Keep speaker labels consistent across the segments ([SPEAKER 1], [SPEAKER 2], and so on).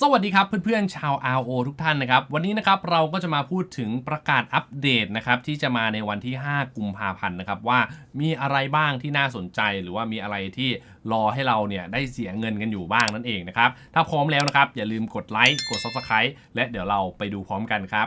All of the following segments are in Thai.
[SPEAKER 1] สวัสดีครับเพื่อนๆชาว RO ทุกท่านนะครับ วันนี้นะครับเราก็จะมาพูดถึงประกาศอัปเดตนะครับที่จะมาในวันที่ 5 กุมภาพันธ์นะครับว่ามีอะไรบ้างที่น่าสนใจหรือว่ามีอะไรที่รอให้เราเนี่ยได้เสียเงินกันอยู่บ้างนั่นเองนะครับถ้าพร้อมแล้วนะครับอย่าลืมกดไลค์กด Subscribe และเดี๋ยวเราไปดูพร้อมกันครับ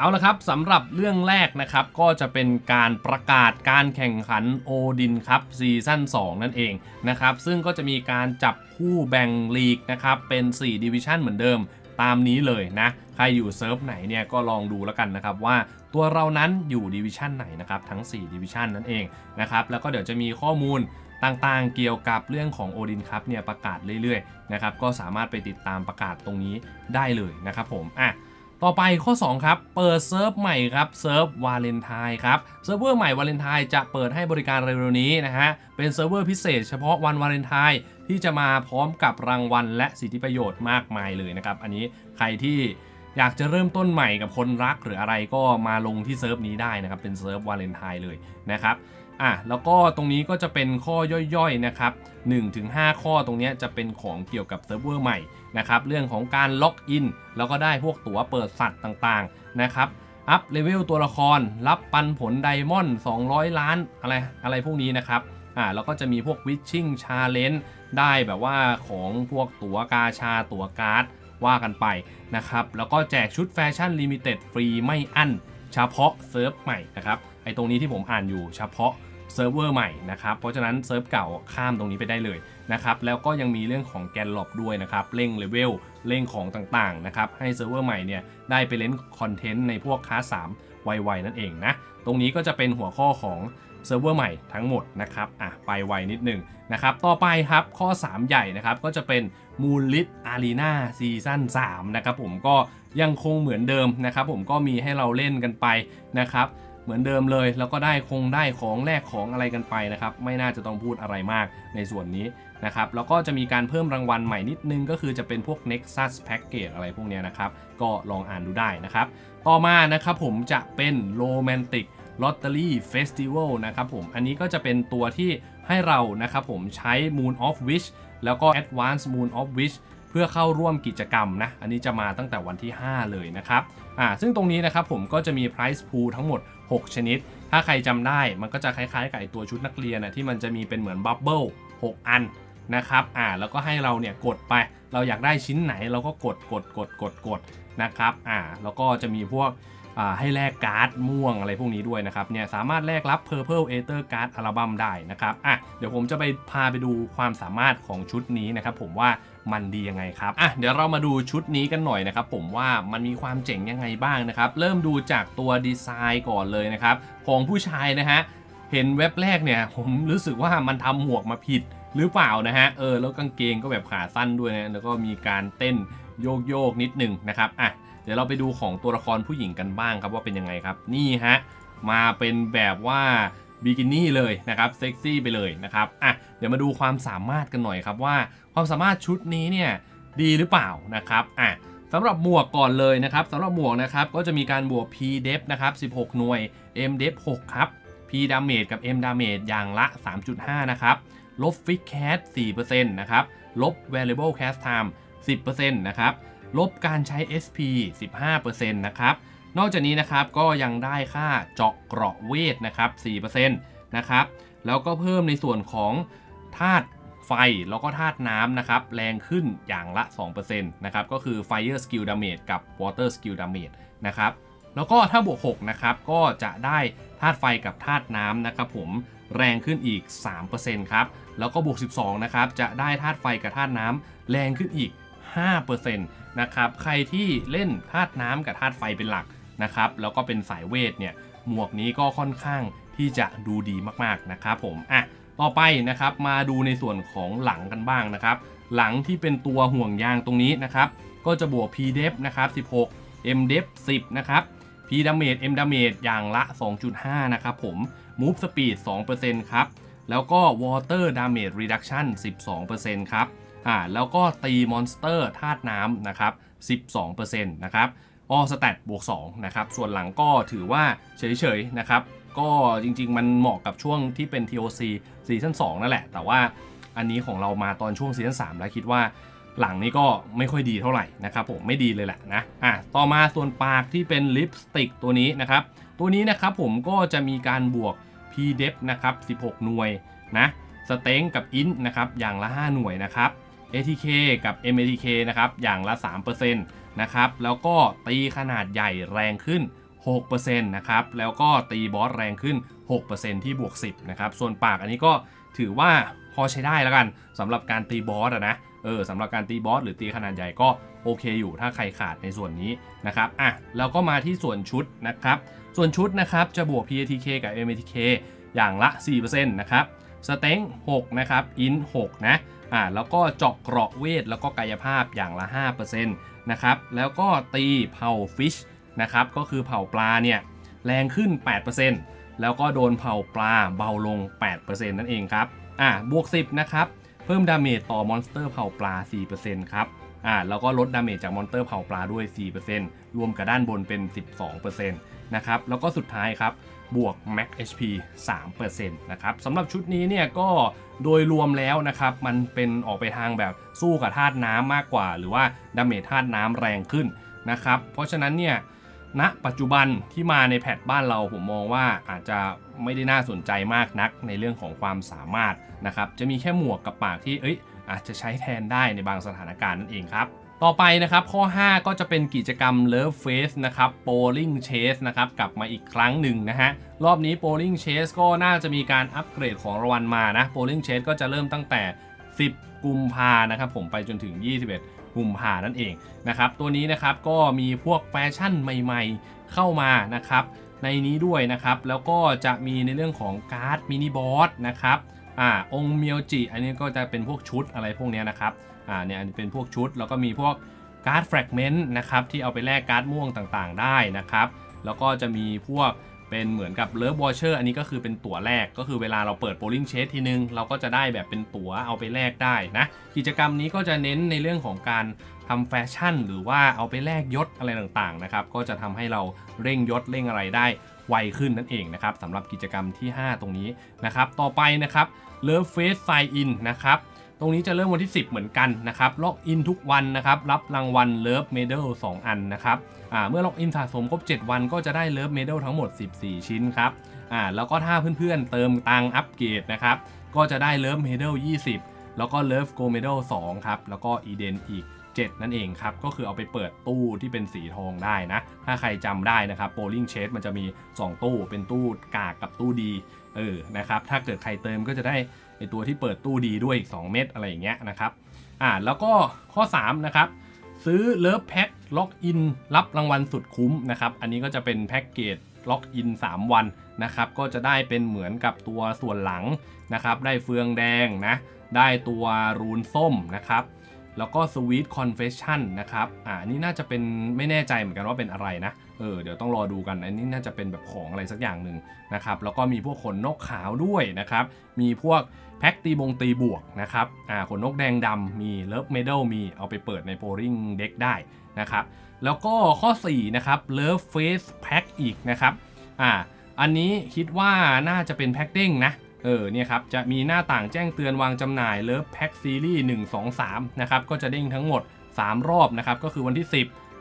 [SPEAKER 1] เอาละครับสำหรับเรื่องแรกนะครับก็จะเป็นการประกาศการแข่งขันโอดินครับซีซั่น2 นั่นเองนะครับซึ่งก็จะมีการจับคู่แบ่งลีกนะครับเป็น4ดิวิชั่นเหมือนเดิมตามนี้เลยนะ ใครอยู่เซิร์ฟไหนเนี่ยก็ลองดูแล้วกันนะครับว่าตัวเรานั้นอยู่ดิวิชั่นไหนนะครับทั้ง4ดิวิชั่นนั่นเองนะครับแล้วก็เดี๋ยวจะมีข้อมูลต่างๆ เกี่ยวกับเรื่องของโอดินครับเนี่ยประกาศเรื่อยๆนะครับก็สามารถไปติดตามประกาศตรงนี้ได้เลยนะครับผมอะ ต่อไปข้อ 2 ครับ เปิดเซิร์ฟใหม่ครับเซิร์ฟวาเลนไทน์ครับเซิร์ฟเวอร์ใหม่วาเลนไทน์จะเปิดให้บริการเร็วๆนี้นะฮะเป็นเซิร์ฟเวอร์พิเศษเฉพาะวันวาเลนไทน์ที่จะมาพร้อมกับรางวัลและสิทธิประโยชน์มากมายเลยนะครับ อันนี้ใครที่อยากจะเริ่มต้นใหม่กับคนรักหรืออะไรก็มาลงที่เซิร์ฟนี้ได้นะครับเป็นเซิร์ฟวาเลนไทน์เลยนะครับอะแล้วก็ตรงนี้ก็จะเป็นข้อย่อยๆนะครับ1-5 ข้อตรงนี้จะเป็นของเกี่ยวกับเซิร์ฟเวอร์ใหม่ นะครับเรื่องของการล็อกอินแล้วก็ได้พวกตั๋วเปิดสัตว์ต่างๆนะครับอัพเลเวลตัวละคร รับปันผลไดมอนด์200 ล้านอะไรอะไรพวกนี้นะครับอ่าแล้วก็จะมีพวกวิชชิ่งชาเลนจ์ได้แบบว่าของพวกตั๋วกาชาตั๋วการ์ดว่ากันไปนะครับแล้วก็แจกชุดแฟชั่นลิมิเต็ดฟรีไม่อั้น เฉพาะเซิร์ฟใหม่นะครับไอตรงนี้ที่ผมอ่านอยู่เฉพาะ เซิร์ฟเวอร์ใหม่นะครับ เพราะฉะนั้นเซิร์ฟเก่าข้ามตรงนี้ไปได้เลยนะครับ แล้วก็ยังมีเรื่องของแกนหลบด้วยนะครับ เร่งเลเวล เร่งของต่างๆนะครับ ให้เซิร์ฟเวอร์ใหม่เนี่ยได้ไปเล่นคอนเทนต์ในพวกคลาส3ไวๆนั่นเองนะ ตรงนี้ก็จะเป็นหัวข้อของเซิร์ฟเวอร์ใหม่ทั้งหมดนะครับ อะ ไปไวนิดหนึ่งนะครับ ต่อไปครับ ข้อ 3 ใหญ่นะครับ ก็จะเป็น Moonlit Arena ซีซั่น3นะครับผมก็ยังคงเหมือนเดิมนะครับ ผมก็มีให้เราเล่นกันไปนะครับ เหมือนเดิมเลย แล้วก็ได้คงได้ของแลกของอะไรกันไปนะครับ ไม่น่าจะต้องพูดอะไรมากในส่วนนี้นะครับ แล้วก็จะมีการเพิ่มรางวัลใหม่นิดนึง ก็คือจะเป็นพวก Nexus Package อะไรพวกนี้นะครับ ก็ลองอ่านดูได้นะครับ ต่อมานะครับผมจะเป็น Romantic Lottery Festival นะครับผม อันนี้ก็จะเป็นตัวที่ให้เรานะครับผมใช้ Moon of Wish แล้วก็ Advanced Moon of Wish เพื่อเข้าร่วมกิจกรรมนะ อันนี้จะมาตั้งแต่วันที่ 5 เลยนะครับ อ่า ซึ่งตรงนี้นะครับผมก็จะมี price pool ทั้งหมด 6 ชนิด ถ้าใครจำได้มันก็จะคล้ายๆกับไอตัวชุดนักเรียนนะที่มันจะมีเป็นเหมือนบับเบิล6อันนะครับ อ่า แล้วก็ให้เราเนี่ยกดไป เราอยากได้ชิ้นไหนเราก็กดกดกดกดกดนะครับ อ่า แล้วก็จะมีพวก ให้แลกการ์ดม่วงอะไรพวกนี้ด้วยนะครับเนี่ยสามารถแลกรับ Purple Ether Card อัลบั้มได้นะครับอะเดี๋ยวผมจะไปพาไปดูความสามารถของชุดนี้นะครับผมว่ามันดียังไงครับอะเดี๋ยวเรามาดูชุดนี้กันหน่อยนะครับผมว่ามันมีความเจ๋งยังไงบ้างนะครับเริ่มดูจากตัวดีไซน์ก่อนเลยนะครับของผู้ชายนะฮะเห็นเว็บแรกเนี่ยผมรู้สึกว่ามันทำหมวกมาผิดหรือเปล่านะฮะเออแล้วกางเกงก็แบบขาสั้นด้วยนะแล้วก็มีการเต้นโยกโยกๆนิดหนึ่งนะครับอะ ดี๋ยวเราไปดูของตัวละครผู้หญิงกันบ้างครับว่าเป็นยังไงครับ นี่ฮะ มาเป็นแบบว่าบิกินี่เลยนะครับเซ็กซี่ไปเลยนะครับอะเดี๋ยวมาดูความสามารถกันหน่อยครับว่า ความสามารถชุดนี้เนี่ยดีหรือเปล่านะครับอะสำหรับหมวกก่อนเลยนะครับสำหรับหมวกนะครับก็จะมีการบวก P def นะครับ16 หน่วย M def 6 ครับ P damage กับ M damage อย่างละ 3.5 นะครับ ลบ Fix Cast 4%นะครับ ลบ Variable Cast Time 10%นะครับ ลบการใช้ SP 15%นะครับ นอกจากนี้นะครับก็ยังได้ค่าเจาะเกราะเวทนะครับ4%นะครับ แล้วก็เพิ่มในส่วนของธาตุไฟแล้วก็ธาตุน้ำนะครับ แรงขึ้นอย่างละ 2%นะครับ ก็คือ Fire Skill Damage กับ Water Skill Damage นะครับ แล้วก็ถ้าบวก6นะครับ ก็จะได้ธาตุไฟกับธาตุน้ำนะครับผมแรงขึ้นอีก 3%ครับ แล้วก็บวก 12 นะครับ จะได้ธาตุไฟกับธาตุน้ำแรงขึ้นอีก 5%น นะครับใครที่เล่นธาตุน้ำกับธาตุไฟเป็นหลักนะครับแล้วก็เป็นสายเวทเนี่ยหมวกนี้ก็ค่อนข้างที่จะดูดีมากๆนะครับผมอะต่อไปนะครับมาดูในส่วนของหลังกันบ้างนะครับ หลังที่เป็นตัวห่วงยางตรงนี้นะครับก็จะบวก p d e f นะครับ16 m d e f 10นะครับ p damage m damage อย่างละ 2.5 นะครับผม move speed 2%ครับแล้วก็ water damage reduction 12%ครับ อ่าแล้วก็ตีมอนสเตอร์ธาตุน้ำนะครับ 12%นะครับออสแตทบวก2นะครับ ส่วนหลังก็ถือว่าเฉยๆนะครับ ก็จริงๆ มันเหมาะกับช่วงที่เป็น TOC ซีซั่น2นั่นแหละ แต่ว่าอันนี้ของเรามาตอนช่วงซีซั่น3แล้วคิดว่าหลังนี้ก็ไม่ค่อยดีเท่าไหร่นะครับผมไม่ดีเลยแหละนะอะต่อมาส่วนปากที่เป็นลิปสติกตัวนี้นะครับ ตัวนี้นะครับผมก็จะมีการบวก p d e f นะครับ 16 หน่วยนะสเต็งกับอินนะครับอย่างละ 5 หน่วยนะครับ ATK กับ MATK นะครับ อย่างละ 3%นะครับ แล้วก็ตีขนาดใหญ่แรงขึ้น 6%นะครับ แล้วก็ตีบอสแรงขึ้น 6%ที่บวก 10 นะครับ ส่วนปากอันนี้ก็ถือว่าพอใช้ได้แล้วกันสำหรับการตีบอสอะนะ เออสำหรับการตีบอสหรือตีขนาดใหญ่ก็โอเคอยู่ถ้าใครขาดในส่วนนี้นะครับ อะแล้วก็มาที่ส่วนชุดนะครับ ส่วนชุดนะครับจะบวก PATK กับ MATK อย่างละ 4%นะครับสเต็ง6นะครับ อิน6นะ อ่าแล้วก็เจาะเกราะเวท แล้วก็กายภาพอย่างละ 5%นะครับแล้วก็ตีเผาฟิชนะครับก็คือเผาปลาเนี่ยแรงขึ้น 8%แล้วก็โดนเผาปลาเบาลง 8%นั่นเองครับอ่าบวก 10 นะครับ เพิ่มดาเมจต่อมอนสเตอร์เผาปลา 4%ครับอ่าแล้วก็ลดดาเมจจากมอนสเตอร์เผาปลาด้วย 4%รวมกับด้านบนเป็น 12%นะครับแล้วก็สุดท้ายครับ บวก Max HP 3%นะครับสำหรับชุดนี้เนี่ยก็โดยรวมแล้วนะครับมันเป็นออกไปทางแบบสู้กับธาตุน้ำมากกว่า หรือว่าดาเมจธาตุน้ำแรงขึ้นนะครับเพราะฉะนั้นเนี่ยณปัจจุบันที่มาในแพทบ้านเราผมมองว่าอาจจะไม่ได้น่าสนใจมากนักในเรื่องของความสามารถนะครับจะมีแค่หมวกกับปากที่เอ้ยอาจจะใช้แทนได้ในบางสถานการณ์นั่นเองครับ ต่อไปนะครับข้อ 5 ก็จะเป็นกิจกรรม Love Face นะครับ Bowling Chase นะครับกลับมาอีกครั้งหนึ่งนะฮะรอบนี้ Bowling Chase ก็น่าจะมีการอัปเกรดของรางวัลมานะ Bowling Chase ก็จะเริ่มตั้งแต่ 10 กุมภานะครับผมไปจนถึง 21 กุมภานั่นเองนะครับตัวนี้นะครับก็มีพวกแฟชั่นใหม่ๆ เข้ามานะครับในนี้ด้วยนะครับแล้วก็จะมีในเรื่องของการ์ดมินิบอสนะครับอ่าองเมียวจิอันนี้ก็จะเป็นพวกชุดอะไรพวกเนี้ยนะครับ อ่าเนี่ยเป็นพวกชุด แล้วก็มีพวกการ์ดแฟกเมนต์นะครับที่เอาไปแลกการ์ดม่วงต่างๆ ได้นะครับ แล้วก็จะมีพวกเป็นเหมือนกับเลิฟวอเชอร์อันนี้ก็คือเป็นตั๋วแรกก็คือเวลาเราเปิดโ o ลิงเชสทีนึง เราก็จะได้แบบเป็นตั๋วเอาไปแลกได้นะ กิจกรรมนี้ก็จะเน้นในเรื่องของการทำแฟชั่น หรือว่าเอาไปแลกยศอะไรต่างๆนะครับก็จะทำให้เราเร่งยศเร่งอะไรได้ไวขึ้นนั่นเองนะครับสำหรับกิจกรรมที่ 5 ตรงนี้นะครับ ต่อไปนะครับ Love Face Sign In นะครับ ตรงนี้จะเริ่มวันที่ 10 เหมือนกันนะครับล็อกอินทุกวันนะครับรับรางวัล Love Medal 2อันนะครับเมื่อล็อกอินสะสมครบ 7 วันก็จะได้ Love Medal ทั้งหมด 14 ชิ้นครับแล้วก็ถ้าเพื่อนๆเติมตังอัปเกรดนะครับก็จะได้ Love Medal 20 แล้วก็ Love Gold Medal 2ครับแล้วก็ Eden อีก 7 นั่นเองครับก็คือเอาไปเปิดตู้ที่เป็นสีทองได้นะถ้าใครจำได้นะครับ Bowling Chase มันจะมี 2 ตู้เป็นตู้กากกับตู้ดีเออนะครับถ้าเกิดใครเติมก็จะได้ ไอตัวที่เปิดตู้ดีด้วยอีก 2 เม็ดอะไรอย่างเงี้ยนะครับอ่าแล้วก็ข้อ 3 นะครับ ซื้อเลิฟแพ็คล็อกอินรับรางวัลสุดคุ้มนะครับอันนี้ก็จะเป็นแพ็กเกจล็อกอิน 3 วันนะครับก็จะได้เป็นเหมือนกับตัวส่วนหลังนะครับได้เฟืองแดงนะได้ตัวรูนส้มนะครับแล้วก็ Sweet Confession นะครับอ่าอันนี้น่าจะเป็นไม่แน่ใจเหมือนกันว่าเป็นอะไรนะเออเดี๋ยวต้องรอดูกันอันนี้น่าจะเป็นแบบของอะไรสักอย่างหนึ่งนะครับแล้วก็มีพวกขนนกขาวด้วยนะครับมีพวก แพ็กตีบงตีบวกนะครับอ่าขนนกแดงดำมีเลิฟเมดัลมีเอาไปเปิดในโ o ลิงเด็กได้นะครับ แล้วก็ข้อ 4 นะครับ Love Face Pack อีกนะครับอ่าอันนี้คิดว่าน่าจะเป็นแพ็กเด้งนะเออเนี่ยครับจะมีหน้าต่างแจ้งเตือนวางจำหน่าย Love Pack Series 1 2 3นะครับก็จะเด้งทั้งหมด 3 รอบนะครับก็คือวันที่ 10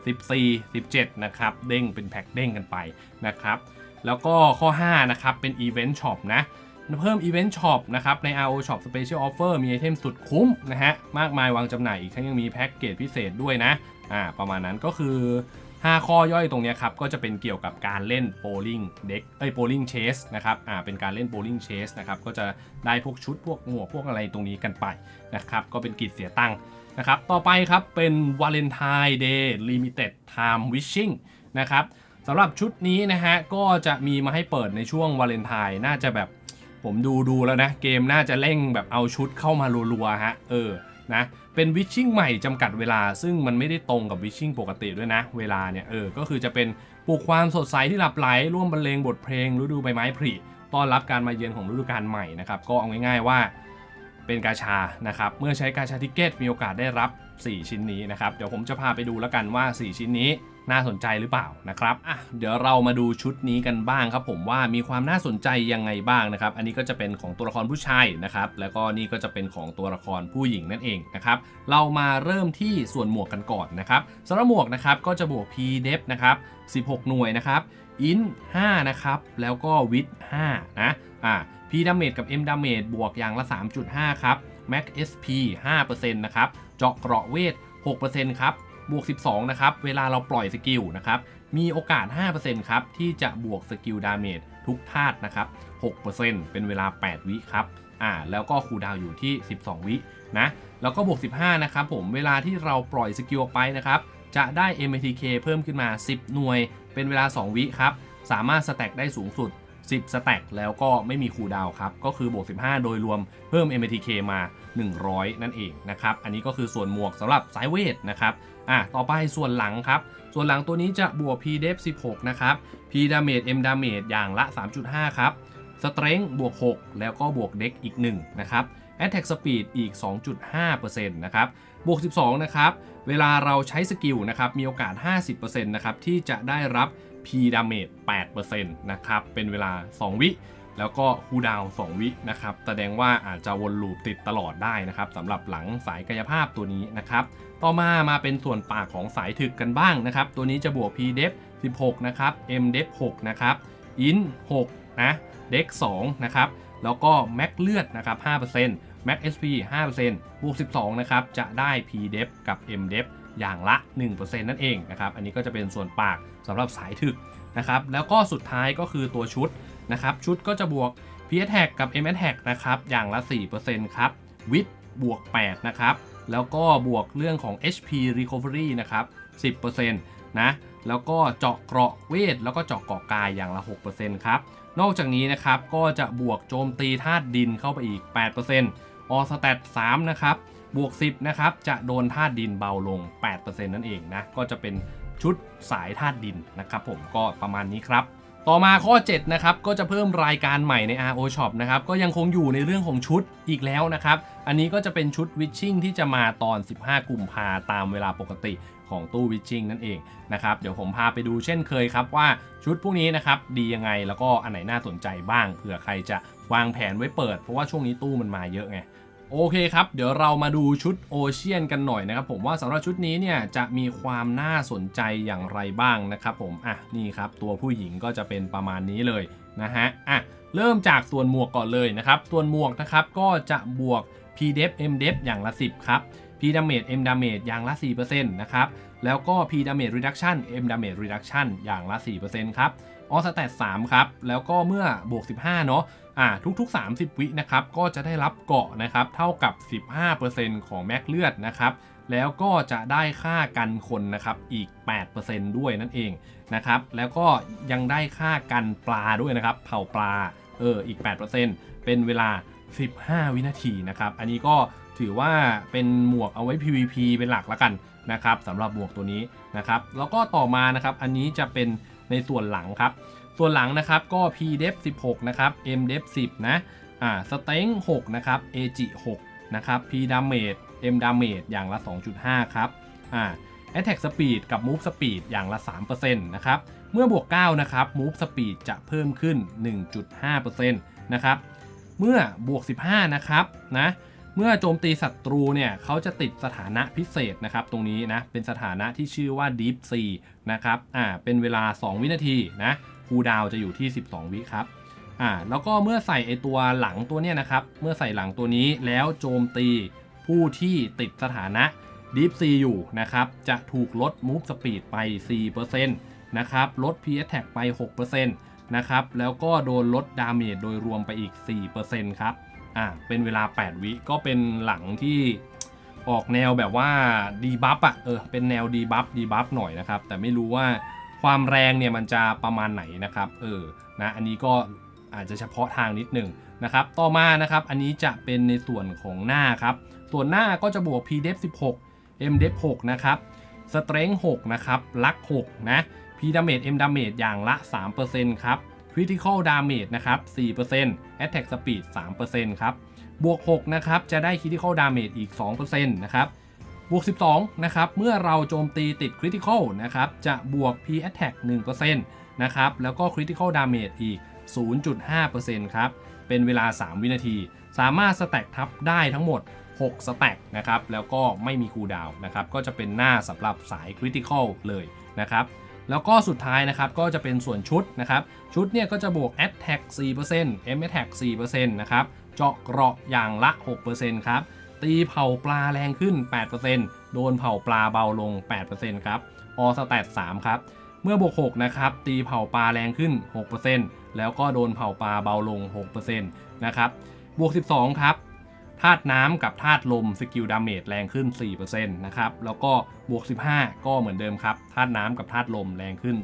[SPEAKER 1] 14 17นะครับเด้งเป็นแพ็กเด้งกันไปนะครับแล้วก็ข้อ 5 นะครับ เป็น Event Shop นะ เพิ่ม Event Shop นะครับ ใน RO Shop Special Offer มีไอเทมสุดคุ้มนะฮะ มากมายวางจำหน่ายอีกทั้งยังมีแพ็กเกจพิเศษด้วยนะ อ่า ประมาณนั้นก็คือ 5 ข้อย่อยตรงนี้ครับ ก็จะเป็นเกี่ยวกับการเล่นโ o ลิงเด็กเอ้ยโ o ลิงเชสนะครับ อ่า เป็นการเล่นโ o ลิงเชสนะครับ ก็จะได้พวกชุดพวกหมวกพวกอะไรตรงนี้กันไปนะครับ ก็เป็นกิจเสียตังค์นะครับ ต่อไปครับเป็น Valentine Day Limited Time Wishing นะครับสำหรับชุดนี้นะฮะ ก็จะมีมาให้เปิดในช่วงวาเลนไทน์น่าจะแบบ ผมดูดูแล้วนะ เกมน่าจะเร่งแบบเอาชุดเข้ามารัวๆฮะ เออนะเป็นวิชชิ่งใหม่จำกัดเวลา ซึ่งมันไม่ได้ตรงกับวิชชิ่งปกติด้วยนะ เวลาเนี่ยเออก็คือจะเป็นปลุกความสดใสที่หลับไหล ร่วมบรรเลงบทเพลงฤดูใบไม้ผลิต้อนรับการมาเยือนของฤดูกาลใหม่นะครับก็เอาง่ายๆว่าเป็นกาชานะครับเมื่อใช้กาชาทิเกตมีโอกาสได้รับ 4 ชิ้นนี้นะครับเดี๋ยวผมจะพาไปดูแล้วกันว่า 4 ชิ้นนี้ น่าสนใจหรือเปล่านะครับอะเดี๋ยวเรามาดูชุดนี้กันบ้างครับผมว่ามีความน่าสนใจยังไงบ้างนะครับ อันนี้ก็จะเป็นของตัวละครผู้ชายนะครับ แล้วก็นี่ก็จะเป็นของตัวละครผู้หญิงนั่นเองนะครับ เรามาเริ่มที่ส่วนหมวกกันก่อนนะครับสำหรับหมวกนะครับก็จะบวก p d e f นะครับ16 หน่วยนะครับ in 5นะครับแล้วก็ wit 5นะอ่า p damage กับ m damage บวกอย่างละ 3.5 ครับ max sp 5%นะครับเจาะเกราะเวท 6%ครับ บวก 12 นะครับ เวลาเราปล่อยสกิลนะครับ มีโอกาส 5%ครับ ที่จะบวกสกิลดาเมจทุกธาตุนะครับ 6%เป็นเวลา 8 วิครับ อ่า แล้วก็คูดาวอยู่ที่ 12 วินะ แล้วก็บวก 15 นะครับผม เวลาที่เราปล่อยสกิลไปนะครับ จะได้ MATK เพิ่มขึ้นมา 10 หน่วย เป็นเวลา 2 วิครับ สามารถสแต็กได้สูงสุด 10 สแต็กแล้วก็ไม่มีคูดาวครับ ก็คือบวก 15 โดยรวมเพิ่ม MATK มา 100 นั่นเองนะครับ อันนี้ก็คือส่วนหมวกสำหรับสายเวทนะครับ อะต่อไปส่วนหลังครับ ส่วนหลังตัวนี้จะบวก P def 16 นะครับ P damage M damage อย่างละ 3.5 ครับ Strength บวก 6 แล้วก็บวก Dex อีก 1 นะครับ Attack Speed อีก 2.5%นะครับ บวก 12 นะครับ เวลาเราใช้สกิลนะครับ มีโอกาส 50%นะครับ ที่จะได้รับ P damage 8%นะครับ เป็นเวลา 2 วิ แล้วก็คูดาวน์2วินะครับ แสดงว่าอาจจะวนลูปติดตลอดได้นะครับสำหรับหลังสายกายภาพตัวนี้นะครับ ต่อมามาเป็นส่วนปากของสายถึกกันบ้างนะครับ ตัวนี้จะบวก P def 16 นะครับ M def 6 นะครับ In 6 นะ Dex 2 นะครับ แล้วก็ Max เลือดนะครับ 5% Max SP 5%บวก 12 นะครับ จะได้ P def กับ M def อย่างละ 1%นั่นเองนะครับ อันนี้ก็จะเป็นส่วนปากสำหรับสายถึกนะครับ แล้วก็สุดท้ายก็คือตัวชุด นะครับ ชุดก็จะบวก P attack กับ M attack นะครับ อย่างละ 4%ครับ Wit บวก 8 นะครับ แล้วก็บวกเรื่องของ HP recovery นะครับ 10%นะ แล้วก็เจาะเกราะเวท แล้วก็เจาะเกราะกายอย่างละ 6%ครับ นอกจากนี้นะครับ ก็จะบวกโจมตีธาตุดินเข้าไปอีก8%ออสแตท3นะครับ บวก 10 นะครับ จะโดนธาตุดินเบาลง 8%นั่นเองนะ ก็จะเป็นชุดสายธาตุดินนะครับผม ก็ประมาณนี้ครับ ต่อมาข้อ 7 นะครับ ก็จะเพิ่มรายการใหม่ใน RO Shop นะครับ ก็ยังคงอยู่ในเรื่องของชุดอีกแล้วนะครับ อันนี้ก็จะเป็นชุดวิชชิ่งที่จะมาตอน 15 กุมภาตามเวลาปกติของตู้วิชชิ่งนั่นเองนะครับ เดี๋ยวผมพาไปดูเช่นเคยครับว่าชุดพวกนี้นะครับดียังไงแล้วก็อันไหนน่าสนใจบ้างเผื่อใครจะวางแผนไว้เปิด เพราะว่าช่วงนี้ตู้มันมาเยอะไง โอเคครับ เดี๋ยวเรามาดูชุดโอเชียนกันหน่อยนะครับผมว่าสำหรับชุดนี้เนี่ยจะมีความน่าสนใจอย่างไรบ้างนะครับผมอะนี่ครับตัวผู้หญิงก็จะเป็นประมาณนี้เลยนะฮะอะเริ่มจากส่วนหมวกก่อนเลยนะครับส่วนหมวกนะครับก็จะบวก P def M def อย่างละ 10 ครับ P damage M damage อย่างละ 4%นะครับแล้วก็ P damage reduction M damage reduction อย่างละ 4%ครับออสแตท3ครับแล้วก็เมื่อบวก 15 เนาะ อ่าทุก ๆ 30 วินะครับก็จะได้รับเกาะนะครับเท่ากับ 15%ของแม็กเลือดนะครับแล้วก็จะได้ค่ากันคนนะครับอีก 8%ด้วยนั่นเองนะครับแล้วก็ยังได้ค่ากันปลาด้วยนะครับเผาปลาเอออีก 8%เป็นเวลา 15 วินาทีนะครับอันนี้ก็ถือว่าเป็นหมวกเอาไว้ PVP เป็นหลักแล้วกันนะครับสำหรับหมวกตัวนี้นะครับแล้วก็ต่อมานะครับอันนี้จะเป็นในส่วนหลังครับ ส่วนหลังนะครับก็ P def 16 นะครับ M def 10 นะ อ่า s t e n g 6 นะครับ AG 6 นะครับ P damage M damage อย่างละ 2.5 ครับ อ่า Attack Speed กับ Move Speed อย่างละ 3%นะครับ เมื่อบวก 9 นะครับ Move Speed จะเพิ่มขึ้น 1.5%นะครับ เมื่อบวก 15 นะครับ นะเมื่อโจมตีศัตรูเนี่ยเขาจะติดสถานะพิเศษนะครับ ตรงนี้นะเป็นสถานะที่ชื่อว่า Deep Sea นะครับอ่าเป็นเวลา 2 วินาทีนะ คูลดาวจะอยู่ที่ 12 วิครับอ่าแล้วก็เมื่อใส่ไอตัวหลังตัวเนี้ยนะครับ เมื่อใส่หลังตัวนี้แล้วโจมตีผู้ที่ติดสถานะ Deep Sea อยู่นะครับ จะถูกลด Move Speed ไป 4%นะครับ ลด P Attack ไป 6%นะครับ แล้วก็โดนลด Damage โดยรวมไปอีก 4%ครับ อ่า เป็นเวลา 8 วิ ก็เป็นหลังที่ออกแนวแบบว่าดีบัฟอะเออ เป็นแนวดีบัฟดีบัฟหน่อยนะครับ แต่ไม่รู้ว่า ความแรงเนี่ยมันจะประมาณไหนนะครับเออนะอันนี้ก็อาจจะเฉพาะทางนิดหนึ่งนะครับต่อมานะครับอันนี้จะเป็นในส่วนของหน้าครับส่วนหน้าก็จะบวก p d e f 16 m d e f 6นะครับ strength 6นะครับลัก6นะ p damage m damage อย่างละ 3%ครับ critical damage นะครับ4% attack speed 3%ครับบวก6นะครับจะได้ critical damage อีก 2%นะครับ บวก 12 นะครับ เมื่อเราโจมตีติด critical นะครับ จะบวก p attack 1%นะครับ แล้วก็ critical damage อีก 0.5%ครับ เป็นเวลา 3 วินาที สามารถสแต็กทับได้ทั้งหมด 6 สแต็กนะครับ แล้วก็ไม่มีคูลดาวนะครับ ก็จะเป็นหน้าสำหรับสาย critical เลยนะครับ แล้วก็สุดท้ายนะครับ ก็จะเป็นส่วนชุดนะครับ ชุดเนี่ยก็จะบวก attack 4% m attack 4%นะครับ เจาะเกราะอย่างละ 6%ครับ ตีเผาปลาแรงขึ้น 8%โดนเผาปลาเบาลง 8%ครับออสแตท3ครับ เมื่อบวก6นะครับตีเผาปลาแรงขึ้น 6%แล้วก็โดนเผาปลาเบาลง 6%นะครับบวก 12 ครับธาตุน้ำกับธาตุลมสกิลดาเมจแรงขึ้น 4%นะครับ แล้วก็บวก 15 ก็เหมือนเดิมครับธาตุน้ำกับธาตุลมแรงขึ้น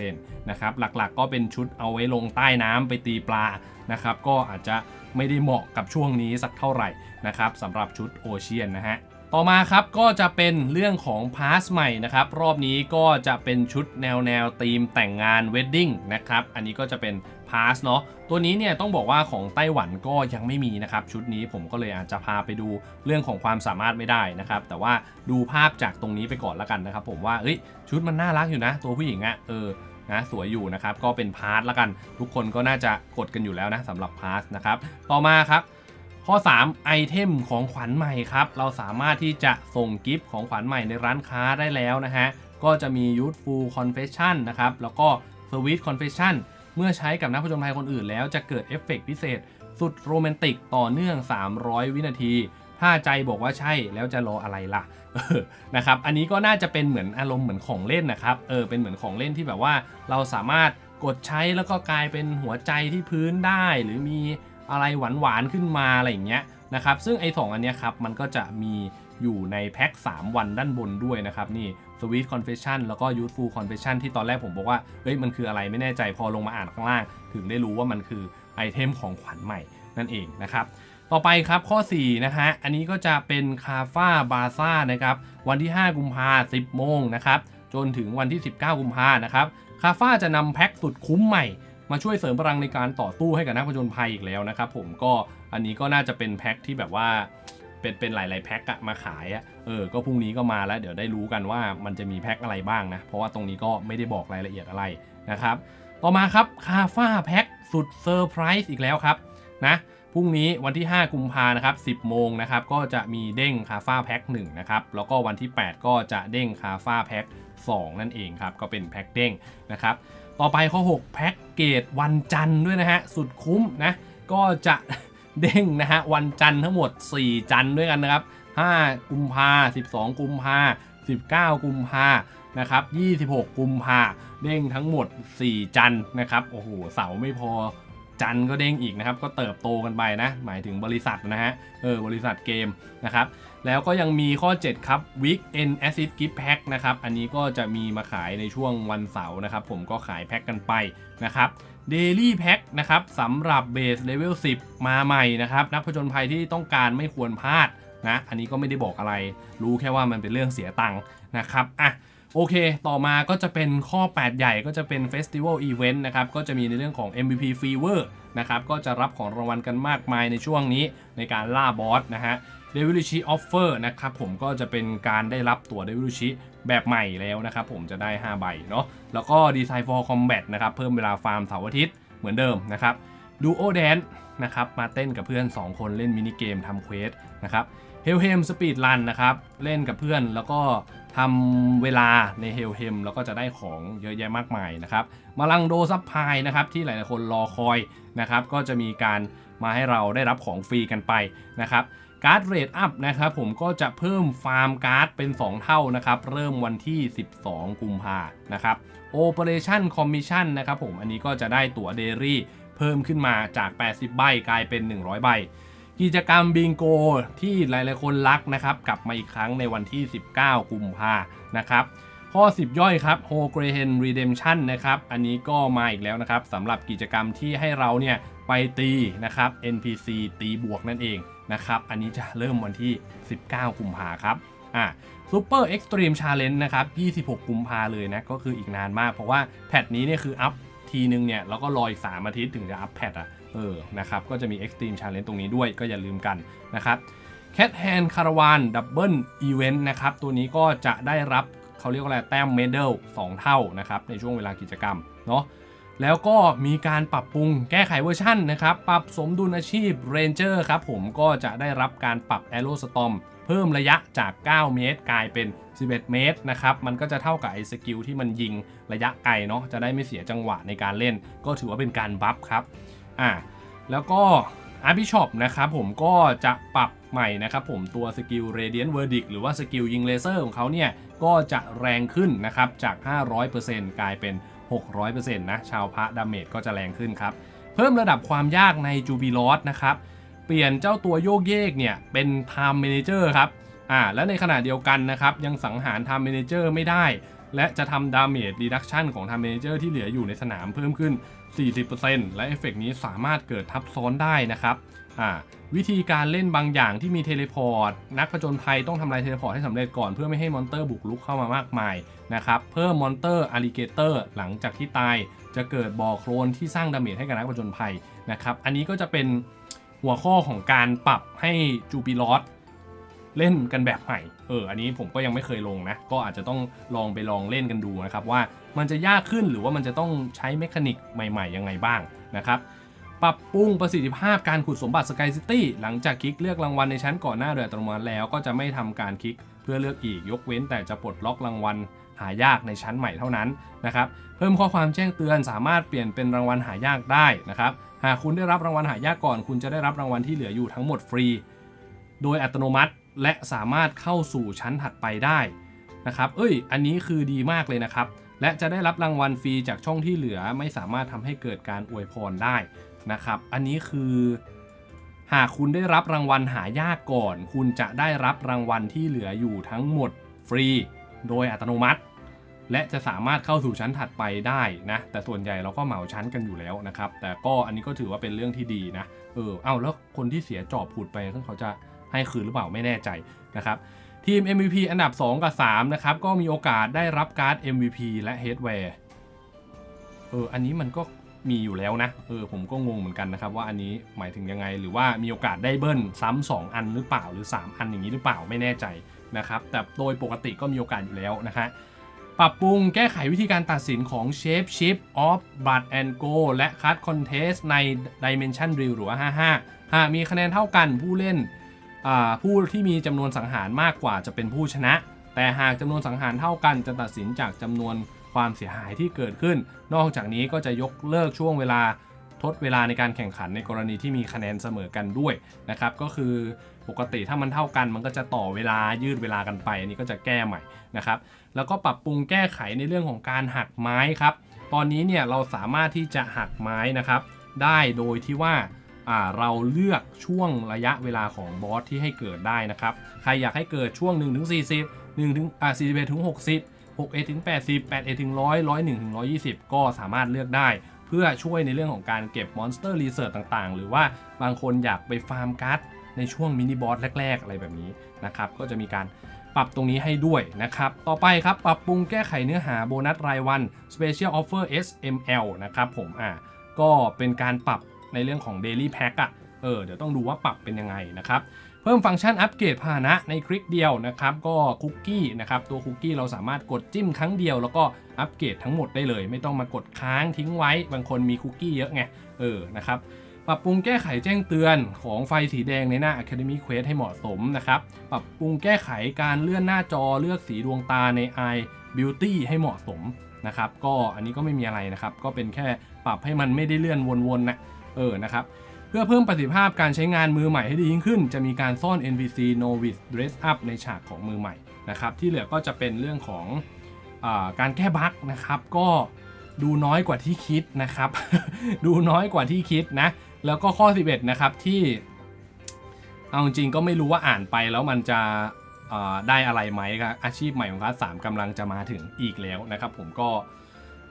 [SPEAKER 1] 4%นะครับ หลักๆก็เป็นชุดเอาไว้ลงใต้น้ำไปตีปลานะครับ ก็อาจจะ ไม่ได้เหมาะกับช่วงนี้สักเท่าไหร่นะครับสำหรับชุดโอเชียนนะฮะต่อมาครับก็จะเป็นเรื่องของพาสใหม่นะครับรอบนี้ก็จะเป็นชุดแนวแนวธีมแต่งงานเวดดิ้งนะครับอันนี้ก็จะเป็นพาสเนาะตัวนี้เนี่ยต้องบอกว่าของไต้หวันก็ยังไม่มีนะครับชุดนี้ผมก็เลยอาจจะพาไปดูเรื่องของความสามารถไม่ได้นะครับแต่ว่าดูภาพจากตรงนี้ไปก่อนล้วกันนะครับผมว่าเอ้ยชุดมันน่ารักอยู่นะ ตัวผู้หญิงอะเออ นะสวยอยู่นะครับก็เป็นพาร์ทละกัน ทุกคนก็น่าจะกดกันอยู่แล้วนะสำหรับพาร์ทนะครับต่อมาครับข้อ 3 ไอเทมของขวัญใหม่ครับ เราสามารถที่จะส่งกิฟต์ของขวัญใหม่ในร้านค้าได้แล้วนะฮะ ก็จะมี Youthful Confession นะครับ แล้วก็ Sweet Confession เมื่อใช้กับนักผจญภัยคนอื่นแล้วจะเกิดเอฟเฟกต์พิเศษ สุดโรแมนติกต่อเนื่อง 300 วินาที ถ้าใจบอกว่าใช่แล้วจะรออะไรล่ะนะครับ อันนี้ก็น่าจะเป็นเหมือนอารมณ์เหมือนของเล่นนะครับ เออ เป็นเหมือนของเล่นที่แบบว่าเราสามารถกดใช้แล้วก็กลายเป็นหัวใจที่พื้นได้ หรือมีอะไรหวานๆขึ้นมาอะไรอย่างเงี้ยนะครับ ซึ่งไอ้สองอันเนี้ยครับมันก็จะมีอยู่ในแพ็ค3 วันด้านบนด้วยนะครับ นี่ Sweet Confession แล้วก็ Youthful Confession ที่ตอนแรกผมบอกว่า เฮ้ย มันคืออะไรไม่แน่ใจพอลงมาอ่านข้างล่าง ถึงได้รู้ว่ามันคือไอเทมของขวัญใหม่นั่นเองนะครับ ต่อไปครับข้อ 4 นะฮะ อันนี้ก็จะเป็นคาฟ้าบาซ่านะครับ วันที่ 5 กุมภา10 โมงนะครับ จนถึงวันที่ 19 กุมภานะครับ คาฟ้าจะนำแพ็คสุดคุ้มใหม่ มาช่วยเสริมพลังในการต่อตู้ให้กับนักผจญภัยอีกแล้วนะครับผมก็อันนี้ก็น่าจะเป็นแพ็คที่แบบว่าเป็นเป็นหลาย ๆ แพ็คอะมาขายอะเออ ก็พรุ่งนี้ก็มาแล้ว เดี๋ยวได้รู้กันว่ามันจะมีแพ็คอะไรบ้างนะ เพราะว่าตรงนี้ก็ไม่ได้บอกรายละเอียดอะไรนะครับ ต่อมาครับคาฟ้าแพ็คสุดเซอร์ไพรส์อีกแล้วครับนะ พรุ่งนี้วันที่ 5 กุมภานะครับ 10 โมงนะครับ ก็จะมีเด้งคาฟ้าแพ็ค1นะครับ แล้วก็วันที่ 8 ก็จะเด้งคาฟ้าแพ็ค2 นั่นเองครับ ก็เป็นแพ็คเด้งนะครับ ต่อไปข้อ 6 แพ็คเกจวันจันทร์ด้วยนะฮะ สุดคุ้มนะ ก็จะเด้งนะฮะ วันจันทร์ทั้งหมด 4 จันทร์ด้วยกันนะครับ 5 กุมภา12 กุมภา19 กุมภานะครับ 26 กุมภาเด้งทั้งหมด 4 จันทร์นะครับ โอ้โห เสาไม่พอ จันก็เด้งอีกนะครับ ก็เติบโตกันไปนะ หมายถึงบริษัทนะฮะ เออ บริษัทเกมนะครับ แล้วก็ยังมีข้อ 7 ครับ Weekend Acid Gift Pack นะครับ อันนี้ก็จะมีมาขายในช่วงวันเสาร์นะครับ ผมก็ขายแพ็คกันไปนะครับ Daily Pack นะครับสำหรับ Base Level 10 มาใหม่นะครับ นักผจญภัยที่ต้องการไม่ควรพลาด นะ อันนี้ก็ไม่ได้บอกอะไร รู้แค่ว่ามันเป็นเรื่องเสียตังค์นะครับอะโอเค ต่อมาก็จะเป็นข้อ 8 ใหญ่ก็จะเป็น Festival Event นะครับ ก็จะมีในเรื่องของ MVP Fever นะครับ ก็จะรับของรางวัลกันมากมายในช่วงนี้ในการล่าบอสนะฮะ d e v i l i s h Offer นะครับผมก็จะเป็นการได้รับตั๋ว d e v i l i s h แบบใหม่แล้วนะครับผมจะได้ 5 ใบเนาะ แล้วก็ Design for Combat นะครับ เพิ่มเวลาฟาร์มเสาร์อาทิตย์เหมือนเดิมนะครับ Duo Dance นะครับ มาเต้นกับเพื่อน 2 คนเล่นมินิเกมทำเควสนะครับ เฮลเฮมสปีดรันนะครับ เล่นกับเพื่อนแล้วก็ทำเวลาในเฮลเฮมแล้วก็จะได้ของเยอะแยะมากมายนะครับมาลังโดซับพายนะครับที่หลายๆคนรอคอยนะครับก็จะมีการมาให้เราได้รับของฟรีกันไปนะครับการ์ดเรทอัพนะครับผมก็จะเพิ่มฟาร์มการ์ดเป็น 2 เท่านะครับ เริ่มวันที่ 12 กุมภานะครับ Operation Commission นะครับผมอันนี้ก็จะได้ตั๋วเดรี่เพิ่มขึ้นมาจาก 80 ใบกลายเป็น 100 ใบ กิจกรรมบิงโกที่หลายๆคนรักนะครับ กลับมาอีกครั้งในวันที่ 19 กุมภานะครับข้อ 10 ย่อยครับ h o g r e h e n Redemption นะครับ อันนี้ก็มาอีกแล้วนะครับสำหรับกิจกรรมที่ให้เราเนี่ยไปตีนะครับ NPC ตีบวกนั่นเองนะครับ อันนี้จะเริ่มวันที่ 19 กุมภาครับอะซูเปอร์เอ็กซ์ตรีมชาเลนจ์นะครับ 26 กุมภาเลยนะ ก็คืออีกนานมาก เพราะว่าแพทนี้เนี่ยคืออัพทีนึงเนี่ยแล้วก็รออีก 3 อาทิตย์ถึงจะอัพแพทอะ เออนะครับก็จะมี Extreme Challenge ตรงนี้ด้วยก็อย่าลืมกันนะครับ Cat Hand Caravan Double Event นะครับ ตัวนี้ก็จะได้รับเขาเรียกว่าอะไรแต้มเมดัล2เท่านะครับ ในช่วงเวลากิจกรรมเนาะแล้วก็มีการปรับปรุงแก้ไขเวอร์ชันนะครับ ปรับสมดุลอาชีพ Ranger ครับผมก็จะได้รับการปรับ Aero Storm เพิ่มระยะจาก 9 เมตร กลายเป็น 11 เมตรนะครับ มันก็จะเท่ากับไอ้สกิลที่มันยิงระยะไกลเนาะ จะได้ไม่เสียจังหวะในการเล่น ก็ถือว่าเป็นการบัฟครับ อ่าแล้วก็ a r b i s h o p นะครับผมก็จะปรับใหม่นะครับผมตัวสกิล Radiant Verdict หรือว่าสกิลยิงเลเซอร์ของเขาเนี่ย ก็จะแรงขึ้นนะครับ จาก 500%กลายเป็น 600%นะชาวพระดาเมจก็จะแรงขึ้นครับ เพิ่มระดับความยากในจูบิลอสนะครับ เปลี่ยนเจ้าตัวโยกเยกเนี่ย เป็น Time Manager ครับอ่าและในขณะเดียวกันนะครับ ยังสังหาร Time Manager ไม่ได้ และจะทำ Damage Reduction ของ Time Manager ที่เหลืออยู่ในสนามเพิ่มขึ้น 40%และเอฟเฟกต์นี้สามารถเกิดทับซ้อนได้นะครับวิธีการเล่นบางอย่างที่มีเทเลพอร์ต นักผจญภัยต้องทำลายเทเลพอร์ตให้สำเร็จก่อนเพื่อไม่ให้มอนเตอร์บุกรุกเข้ามามากมายนะครับเพิ่มมอนเตอร์อ l ลิเกเตอร์หลังจากที่ตายจะเกิดบ่อโคลนที่สร้างดาเมจให้กับนักผจญภัยนะครับอันนี้ก็จะเป็นหัวข้อของการปรับให้จูปิลอส เล่นกันแบบใหม่ เออ อันนี้ผมก็ยังไม่เคยลงนะ ก็อาจจะต้องลองไปลองเล่นกันดูนะครับว่ามันจะยากขึ้นหรือว่ามันจะต้องใช้เมคานิกใหม่ๆ ยังไงบ้างนะครับ ปรับปรุงประสิทธิภาพการขุดสมบัติสกายซิตี้หลังจากคลิกเลือกรางวัลในชั้นก่อนหน้าโดยอัตโนมัติแล้วก็จะไม่ทำการคลิกเพื่อเลือกอีกยกเว้นแต่จะปลดล็อกรางวัลหายากในชั้นใหม่เท่านั้นนะครับ เพิ่มข้อความแจ้งเตือนสามารถเปลี่ยนเป็นรางวัลหายากได้นะครับ หากคุณได้รับรางวัลหายากก่อน คุณจะได้รับรางวัลที่เหลืออยู่ทั้งหมดฟรี โดยอัตโนมัติ และสามารถเข้าสู่ชั้นถัดไปได้นะครับ เอ้ย อันนี้คือดีมากเลยนะครับ และจะได้รับรางวัลฟรีจากช่องที่เหลือไม่สามารถทำให้เกิดการอวยพรได้นะครับ อันนี้คือ หากคุณได้รับรางวัลหายากก่อน คุณจะได้รับรางวัลที่เหลืออยู่ทั้งหมดฟรี โดยอัตโนมัติ และจะสามารถเข้าสู่ชั้นถัดไปได้นะ แต่ส่วนใหญ่เราก็เหมาชั้นกันอยู่แล้วนะครับ แต่ก็อันนี้ก็ถือว่าเป็นเรื่องที่ดีนะ เออ เอ้าแล้วคนที่เสียจอบผุดไปเขาจะ ให้คืนหรือเปล่าไม่แน่ใจนะครับทีม MVP อันดับ 2 กับ 3 นะครับ ก็มีโอกาสได้รับการ์ด MVP และ Headwear เอออันนี้มันก็มีอยู่แล้วนะ เออผมก็งงเหมือนกันนะครับ ว่าอันนี้หมายถึงยังไง หรือว่ามีโอกาสได้เบิ้ลซ้ำ2อันหรือเปล่าหรือ 3 อันอย่างนี้หรือเปล่าไม่แน่ใจนะครับ แต่โดยปกติก็มีโอกาสอยู่แล้วนะฮะปรับปรุงแก้ไขวิธีการตัดสินของ Shape Shift of Blood and Go และ Card Contest ใน Dimension Drill หรือว่า 55 หากมีคะแนนเท่ากันผู้เล่น ผู้ที่มีจำนวนสังหารมากกว่าจะเป็นผู้ชนะ แต่หากจำนวนสังหารเท่ากันจะตัดสินจากจำนวนความเสียหายที่เกิดขึ้น นอกจากนี้ก็จะยกเลิกช่วงเวลาทดเวลาในการแข่งขันในกรณีที่มีคะแนนเสมอกันด้วยนะครับ ก็คือปกติถ้ามันเท่ากันมันก็จะต่อเวลายืดเวลากันไป อันนี้ก็จะแก้ใหม่นะครับ แล้วก็ปรับปรุงแก้ไขในเรื่องของการหักไม้ครับ ตอนนี้เนี่ยเราสามารถที่จะหักไม้นะครับ ได้โดยที่ว่าอ่า เราเลือกช่วงระยะเวลาของบอสที่ให้เกิดได้นะครับ ใครอยากให้เกิดช่วง 1 ถึง 40 1 ถึงอ่า41ถึง 60 6ถึง80 8ถึง100 101ถึง120 ก็สามารถเลือกได้ เพื่อช่วยในเรื่องของการเก็บมอนสเตอร์รีเสิร์ชต่างๆ หรือว่าบางคนอยากไปฟาร์มการ์ดในช่วงมินิบอสแรก ๆ อะไรแบบนี้นะครับ ก็จะมีการปรับตรงนี้ให้ด้วยนะครับ ต่อไปครับปรับปรุงแก้ไขเนื้อหาโบนัสรายวัน Special Offer SML นะครับผมอ่าก็เป็นการปรับ ในเรื่องของ Daily Pack อะ่ะเออเดี๋ยวต้องดูว่าปรับเป็นยังไงนะครับเพิ่มฟังก์ชันอัปเกรดพาหนะในคลิกเดียวนะครับ ก็คุกกี้นะครับตัวคุกกี้เราสามารถกดจิ้มครั้งเดียว แล้วก็อัปเกรดทั้งหมดได้เลย ไม่ต้องมากดค้างทิ้งไว้ บางคนมีคุกกี้เยอะไงเออนะครับปรับปรุงแก้ไขแจ้งเตือนของไฟสีแดงในหน้า Academy Quest ให้เหมาะสมนะครับ ปรับปรุงแก้ไขการเลื่อนหน้าจอเลือกสีดวงตาใน i Beauty ให้เหมาะสมนะครับ ก็อันนี้ก็ไม่มีอะไรนะครับ ก็เป็นแค่ปรับให้มันไม่ได้เลื่อนวนๆนะ เออนะครับเพื่อเพิ่มประสิทธิภาพการใช้งานมือใหม่ให้ดียิ่งขึ้น จะมีการซ่อน NPC Novice Dress Up ในฉากของมือใหม่นะครับที่เหลือก็จะเป็นเรื่องของอการแก้บั๊กนะครับ ก็ดูน้อยกว่าที่คิดนะครับ ดูน้อยกว่าที่คิดนะแล้วก็ข้อ 11 นะครับที่เอาจริงก็ไม่รู้ว่าอ่านไปแล้วมันจะได้อะไรไหมครับอาชีพใหม่ของคลาสสามกำลังจะมาถึงอีกแล้วนะครับ ผมก็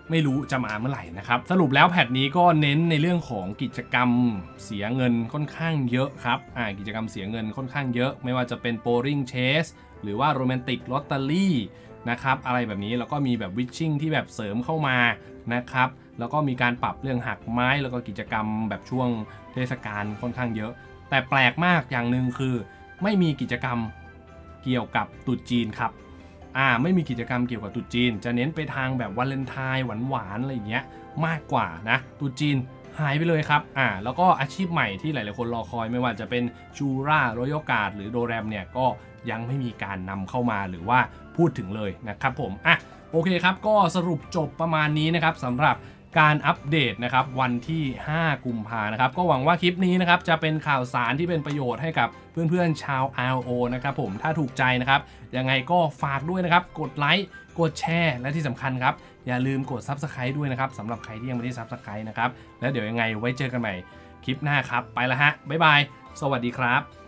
[SPEAKER 1] ไม่รู้จะมาเมื่อไหร่นะครับ สรุปแล้วแพทนี้ก็เน้นในเรื่องของกิจกรรมเสียเงินค่อนข้างเยอะครับอ่ากิจกรรมเสียเงินค่อนข้างเยอะ ไม่ว่าจะเป็นโ o ริงเชสหรือว่าโรแมนติกลอตเตอรี่นะครับอะไรแบบนี้แล้วก็มีแบบวิชชิ่งที่แบบเสริมเข้ามานะครับแล้วก็มีการปรับเรื่องหักไม้แล้วก็กิจกรรมแบบช่วงเทศกาลค่อนข้างเยอะ แต่แปลกมากอย่างหนึ่งคือ ไม่มีกิจกรรมเกี่ยวกับตรุษจีนครับ อ่าไม่มีกิจกรรมเกี่ยวกับตุจีน จะเน้นไปทางแบบวาเลนไทน์หวานๆอะไรอย่างเงี้ยมากกว่านะตุจีนหายไปเลยครับ อ่า แล้วก็อาชีพใหม่ที่หลาย ๆ คนรอคอยไม่ว่าจะเป็นชูราโรยกาดหรือโดแรมเนี่ยก็ยังไม่มีการนำเข้ามาหรือว่าพูดถึงเลยนะครับผม อะ โอเคครับ ก็สรุปจบประมาณนี้นะครับสำหรับการอัปเดตนะครับวันที่ 5 กุมภานะครับ ก็หวังว่าคลิปนี้นะครับจะเป็นข่าวสารที่เป็นประโยชน์ให้กับ เพื่อนๆชาว RO นะครับผมถ้าถูกใจนะครับยังไงก็ฝากด้วยนะครับ กดไลค์กดแชร์ และที่สำคัญครับ อย่าลืมกด Subscribe ด้วยนะครับสำหรับใครที่ยังไม่ได้ Subscribe นะครับ แล้วเดี๋ยวยังไงไว้เจอกันใหม่คลิปหน้าครับ ไปละฮะบ๊ายบาย สวัสดีครับ